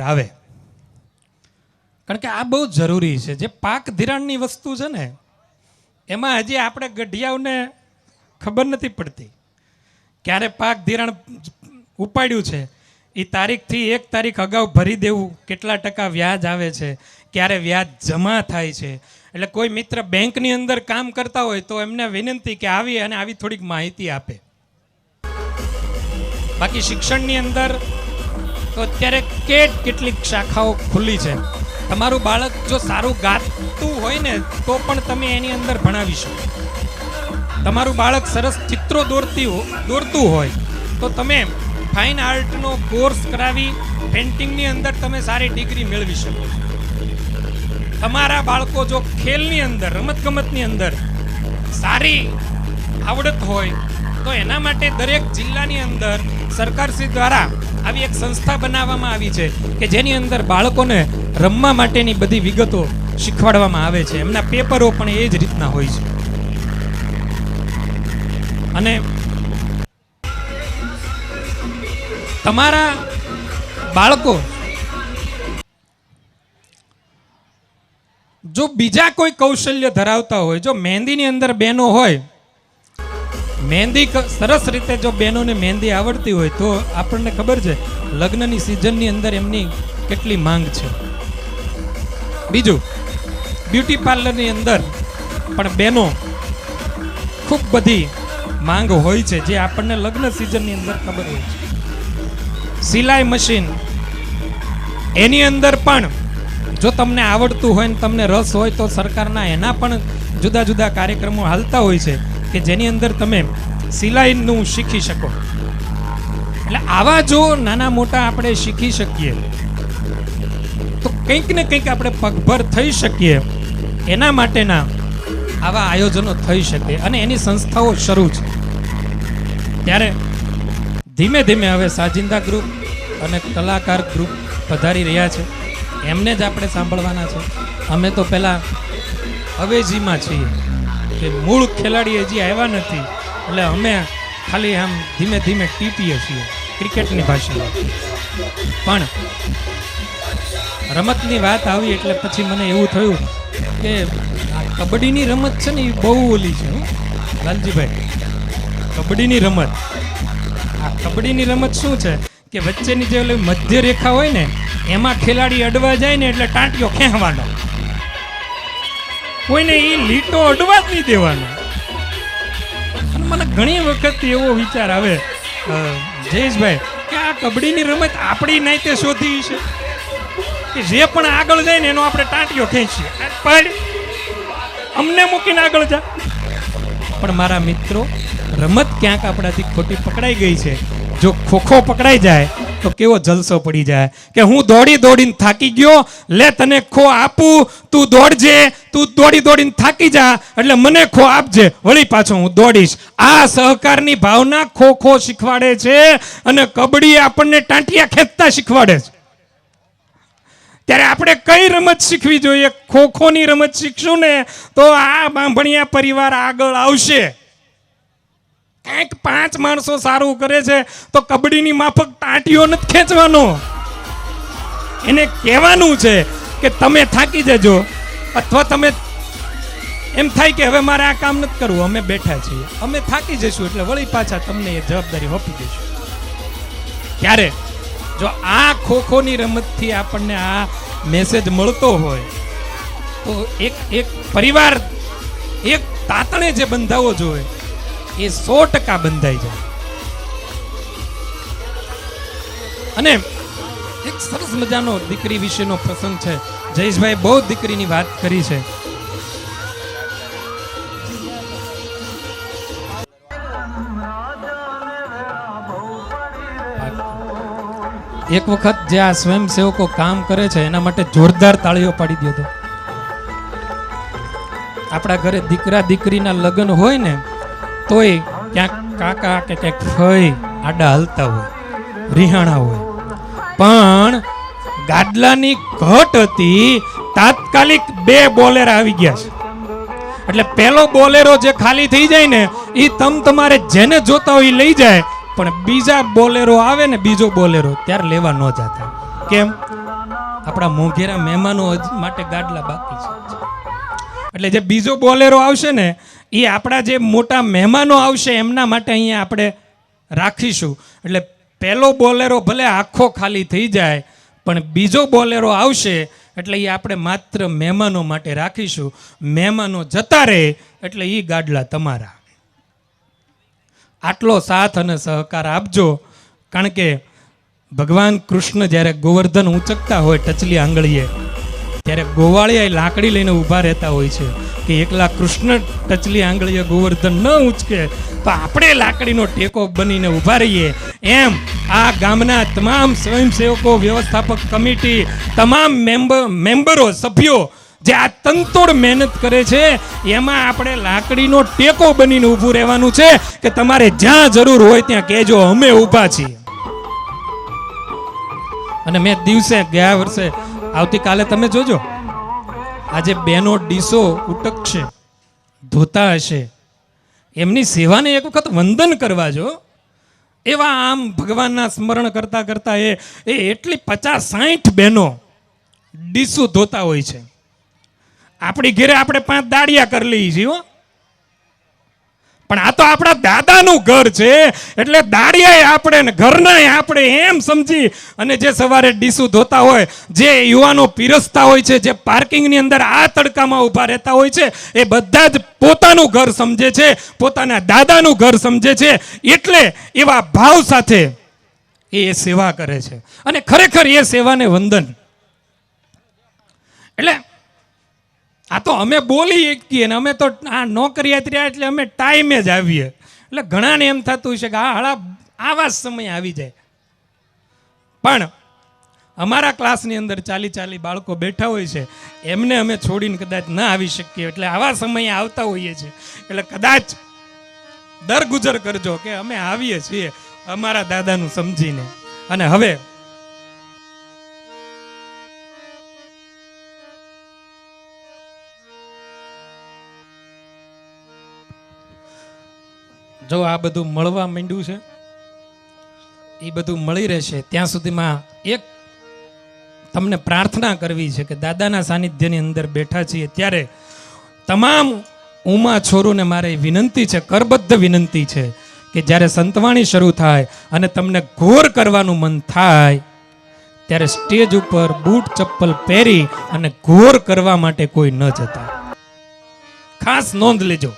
આવે. કારણ કે આ બહુ જરૂરી છે. જે પાક ધિરાણની વસ્તુ છે ને, એમાં હજી આપણે ગઢિયાઓને ખબર નથી પડતી. ક્યારે પાક ધિરાણ ઉપાડ્યું છે એ તારીખથી એક તારીખ અગાઉ ભરી દેવું, કેટલા ટકા વ્યાજ આવે છે, ક્યારે વ્યાજ જમા થાય છે. એટલે કોઈ મિત્ર બેંકની અંદર કામ કરતા હોય તો એમને વિનંતી કે આવી અને આવી થોડીક માહિતી આપે. બાકી શિક્ષણની અંદર તો અત્યારે કેટ કેટલીક શાખાઓ ખુલ્લી છે. તમારું બાળક જો સારું ગાતું હોય ને, તો પણ તમે એની અંદર ભણાવી શકો. તમારું બાળક સરસ ચિત્રો દોરતી દોરતું હોય, તો તમે ફાઇન આર્ટનો કોર્સ કરાવી, પેઇન્ટિંગની અંદર તમે સારી ડિગ્રી મેળવી શકો તમારા બાળકો જો ખેલની અંદર, રમતગમતની અંદર સારી આવડત હોય તો એના માટે દરેક જિલ્લાની અંદર સરકારશ્રી દ્વારા આવી એક સંસ્થા બનાવવામાં આવી છે કે જેની અંદર બાળકોને રમવા માટેની બધી વિગતો શીખવાડવામાં આવે છે. એમના પેપરો પણ એ જ રીતના હોય છે. અને તમારા બાળકો જો બીજા કોઈ કૌશલ્ય ધરાવતા હોય, જો મહેંદીની અંદર બહેનો હોય મહેંદી સરસ રીતે જો બહેનોને મહેંદી આવડતી હોય તો આપણને ખબર છે, લગ્નની સિઝનની અંદર એમની કેટલી માંગ છે. બીજું બ્યુટી પાર્લરની અંદર પણ બહેનો ખૂબ બધી માંગ હોય છે, જે આપણને લગ્ન સિઝનની અંદર ખબર હોય છે. સિલાઈ મશીન, એની અંદર પણ જો તમને આવડતું હોય ને તમને રસ હોય તો સરકારના એના પણ જુદા જુદા કાર્યક્રમો હાલતા હોય છે. કે જેની અંદર તમે સિલાઈનું શીખી શકો. એટલે આવા જો નાના મોટા આપણે શીખી શકીએ, તો કંઈક ને કંઈક આપણે પગભર થઈ શકીએ. એના માટેના આવા આયોજનો થઈ શકે અને એની સંસ્થાઓ શરૂ છે. ત્યારે ધીમે ધીમે હવે સાજિંદા ગ્રુપ અને કલાકાર ગ્રુપ પધારી રહ્યા છે. એમને જ આપણે સાંભળવાના છે. અમે તો પહેલાં અવેજીમાં છીએ. કે મૂળ ખેલાડી હજી આવ્યા નથી. એટલે અમે ખાલી આમ ધીમે ધીમે ટીપીએ છીએ ક્રિકેટની ભાષામાં. પણ રમતની વાત આવી એટલે પછી મને એવું થયું કે કબડ્ડીની રમત છે ને એ બહુ ઓલી છે, હું. લાલજીભાઈ, કબડ્ડીની રમત. આ કબડ્ડીની રમત શું છે કે વચ્ચેની જે મધ્ય રેખા હોય ને, એમાં ખેલાડી અડવા જાય ને એટલે ટાંટિયો ખેંચવાનો. કોઈને એ લીટો અડવા જ નહીં દેવાનો. મને ઘણી વખત એવો વિચાર આવે જયેશભાઈ, કે આ કબડ્ડીની રમત આપણી નાતે શોધી છે? કે જે પણ આગળ જાય ને એનો આપણે ટાંટિયો ખેંચીએ. આ અમને મૂકીને આગળ જા. પણ મારા મિત્રો, રમત ક્યાંક આપણાથી ખોટી પકડાઈ ગઈ છે. જો ખોખો પકડાઈ જાય તો કેવો જલસો પડી જાય કે હું દોડી દોડીને થાકી ગયો, લે તને ખો આપું, તું દોડજે, તું દોડી દોડીને થાકી જા, એટલે મને ખો આપજે, વળી પાછો હું દોડીશ. આ સહકારની ભાવના ખો ખો શીખવાડે છે અને કબડ્ડી આપણને ટાંટિયા ખેંચતા શીખવાડે છે. ત્યારે આપણે કઈ રમત શીખવી જોઈએ? ખોખોની રમત શીખશું ને તો આ બાંભણિયા પરિવાર આગળ આવશે. કંઈક પાંચ માણસો સારું કરે છે તો કબડ્ડીની માફક ટાંટીઓ નથી ખેંચવાનો. એને કહેવાનું છે કે તમે થાકી જજો, અથવા તમે એમ થાય કે હવે મારે આ કામ નથી કરવું, અમે બેઠા છીએ. અમે થાકી જઈશું એટલે વળી પાછા તમને એ જવાબદારી હોપી દઈશું. ત્યારે જો આ ખોખોની રમતથી આપણને આ મેસેજ મળતો હોય, તો એક એક પરિવાર, એક તાતણે જે બંધાવો જોઈએ એ સો ટકા બંધાઈ જાય. અને એક સરસ મજાનો દીકરી વિશેનો પ્રસંગ છે. જયેશભાઈ બહુ દીકરીની વાત કરી છે. એક વખત જે આ સ્વયંસેવકો કામ કરે છે, એના માટે જોરદાર તાળીઓ પાડી દો તો. આપણા ઘરે દીકરા દીકરીના લગ્ન હોય ને તોય ક્યાંક કાકા કે ક્યાંક ફઈ આડા હલતા હોય, રિહાણા હોય. પણ ગાડલાની ઘટ હતી, તાત્કાલિક બે બોલેર આવી ગયા છે. એટલે પહેલો બોલેરો જે ખાલી થઈ જાય ને એ તમ તમારે જેને જોતા હોય લઈ જાય, પણ બીજા બોલેરો આવે ને, બીજો બોલેરો ત્યારે લેવા ન જતા. કેમ? આપણા મોઘેરા મહેમાનો માટે ગાડલા બાકી છે. એટલે જે બીજો બોલેરો આવશે ને એ આપણા જે મોટા મહેમાનો આવશે એમના માટે અહીંયા આપણે રાખીશું. એટલે પહેલો બોલેરો ભલે આખો ખાલી થઈ જાય, પણ બીજો બોલેરો આવશે, એટલે એ આપણે માત્ર મહેમાનો માટે રાખીશું. મહેમાનો જતા રહે, એટલે એ ગાડલા તમારા. આટલો સાથ અને સહકાર આપજો, કારણ કે ભગવાન કૃષ્ણ જ્યારે ગોવર્ધન ઊંચકતા હોય ટચલી આંગળીએ, ત્યારે ગોવાળિયા લાકડી લઈને ઊભા રહેતા હોય છે. કે એકલા કૃષ્ણ ટચલી આંગળીએ ગોવર્ધન ન ઉચકે, તો આપણે લાકડીનો ટેકો બનીને ઊભા રહીએ. એમ આ ગામના તમામ સ્વયંસેવકો, વ્યવસ્થાપક કમિટી, તમામ મેમ્બર, મેમ્બરો, સભ્યો જે આ તંતોડ મહેનત કરે છે, એમાં આપણે લાકડીનો ટેકો બનીને ઊભું રહેવાનું છે કે તમારે જ્યાં જરૂર હોય ત્યાં કહેજો, અમે ઊભા છીએ. અને મેં દિવસે ગયા વર્ષે, આવતીકાલે તમે જોજો. આજે બેનો ડીસો ઉટકશે, ધોતા હશે. એમની સેવાને એક વખત વંદન કરવા જો. એવા આમ ભગવાનના સ્મરણ કરતાં કરતાં એ એ એટલી પચાસ સાઠ બહેનો ડીસું ધોતા હોય છે. આપણી ઘેરે આપણે પાંચ દાડિયા કરી લઈએ છીએ પણ આ તો આપણા દાદાનું ઘર છે. એટલે દાડિયાએ આપણે ને ઘરનાય આપણે એમ સમજી અને જે સવારે ડીસું ધોતા હોય, જે યુવાનો પીરસતા હોય છે, જે પાર્કિંગની અંદર આ તડકામાં ઊભા રહેતા હોય છે, એ બધા જ પોતાનું ઘર સમજે છે, પોતાના દાદાનું ઘર સમજે છે. એટલે એવા ભાવ સાથે એ સેવા કરે છે. અને ખરેખર એ સેવાને વંદન. એટલે અમે બોલી શકીએ ને અમે તો આ નોકરિયાત રહ્યા એટલે અમે ટાઈમે જ આવીએ. એટલે ઘણાને એમ થતું છે કે આ હળા આવા સમય આવી જાય. પણ અમારા ક્લાસની અંદર ચાલી ચાલી બાળકો બેઠા હોય છે. એમને અમે છોડીને કદાચ ન આવી શકીએ. એટલે આવા સમયે આવતા હોઈએ છીએ. એટલે કદાચ દર ગુજર કરજો કે અમે આવીએ છીએ અમારા દાદાનું સમજીને. અને હવે જો આ બધું મળવા માંડ્યું છે એ બધું મળી રહેશે. ત્યાં સુધીમાં એક તમને પ્રાર્થના કરવી છે કે દાદાના સાનિધ્યની અંદર બેઠા છીએ ત્યારે તમામ ઉમા છોરુને મારે વિનંતી છે, કરબદ્ધ વિનંતી છે કે જ્યારે સંતવાણી શરૂ થાય અને તમને ઘોર કરવાનું મન થાય, ત્યારે સ્ટેજ ઉપર બૂટ ચપ્પલ પહેરી અને ઘોર કરવા માટે કોઈ ન જતા. ખાસ નોંધ લેજો.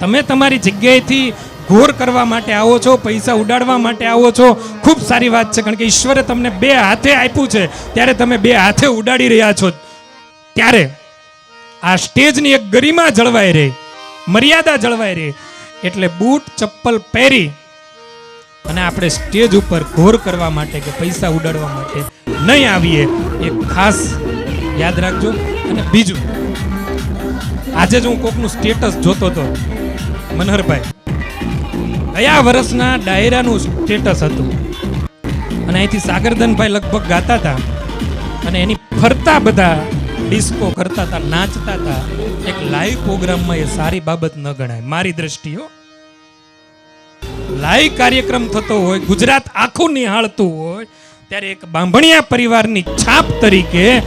તમે તમારી જગ્યાએથી ઘોર કરવા માટે આવો છો, પૈસા ઉડાડવા માટે આવો છો, ખૂબ સારી વાત છે, કારણ કે ઈશ્વરે તમને બે હાથે આપ્યું છે, ત્યારે તમે બે હાથે ઉડાડી રહ્યા છો. ત્યારે આ સ્ટેજની એક ગરિમા જળવાઈ રહે, મર્યાદા જળવાઈ રહે, એટલે બૂટ, ચપ્પલ પહેરી અને આપણે સ્ટેજ ઉપર ઘોર કરવા માટે કે પૈસા ઉડાડવા માટે નહીં આવીએ. એ ખાસ યાદ રાખજો. અને બીજું, આજે જ હું કોકનું સ્ટેટસ જોતો હતો. મનહરભાઈ, ગયા વર્ષના ડાયરાનું સ્ટેટસ હતું. અને અહીંથી સાગરધનભાઈ લગભગ ગાતા હતા. અને એની ફરતા બધા ડિસ્કો કરતા હતા, નાચતા હતા. એક લાઈવ પ્રોગ્રામમાં એ સારી બાબત ન ગણાય. મારી દ્રષ્ટિઓ લાઈવ કાર્યક્રમ થતો હોય, ગુજરાત આખું નિહાળતું હોય, ત્યારે એક બાંભણિયા પરિવારની છાપ તરીકે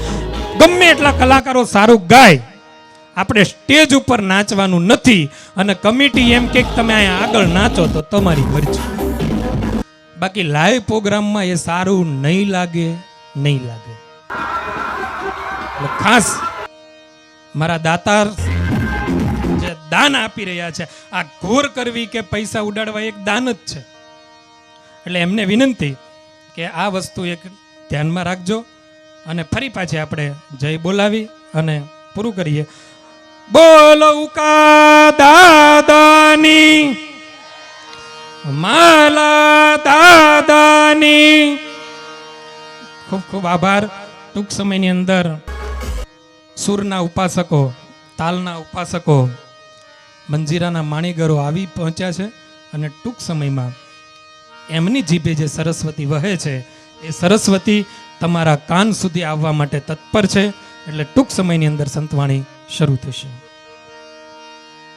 ગમે એટલા કલાકારો સારું ગાય. આપણે સ્ટેજ ઉપર નાચવાનું નથી અને કમિટી એમ કે તમે અહીંયા આગળ નાચો તો તમારી મરજી. બાકી લાઈવ પ્રોગ્રામમાં એ સારું નહીં લાગે નહીં લાગે. ખાસ મારા દાતાર જે દાન આપી રહ્યા છે, આ ઘોર કરવી કે પૈસા ઉડાડવા એક દાન જ છે. એટલે એમને વિનંતી કે આ વસ્તુ એક ધ્યાનમાં રાખજો અને ફરી પાછી આપણે જય બોલાવી અને પૂરું કરીએ. બોલો દાદાની. માલા દાદાની. ખૂબ ખૂબ આભાર. ટૂંક સમયની અંદર સુરના ઉપાસકો, તાલના ઉપાસકો, મંજીરાના માણીગરો આવી પહોંચ્યા છે અને ટૂંક સમયમાં એમની જીભે જે સરસ્વતી વહે છે, એ સરસ્વતી તમારા કાન સુધી આવવા માટે તત્પર છે. એટલે ટૂંક સમયની અંદર સંતવાણી શરૂ થશે.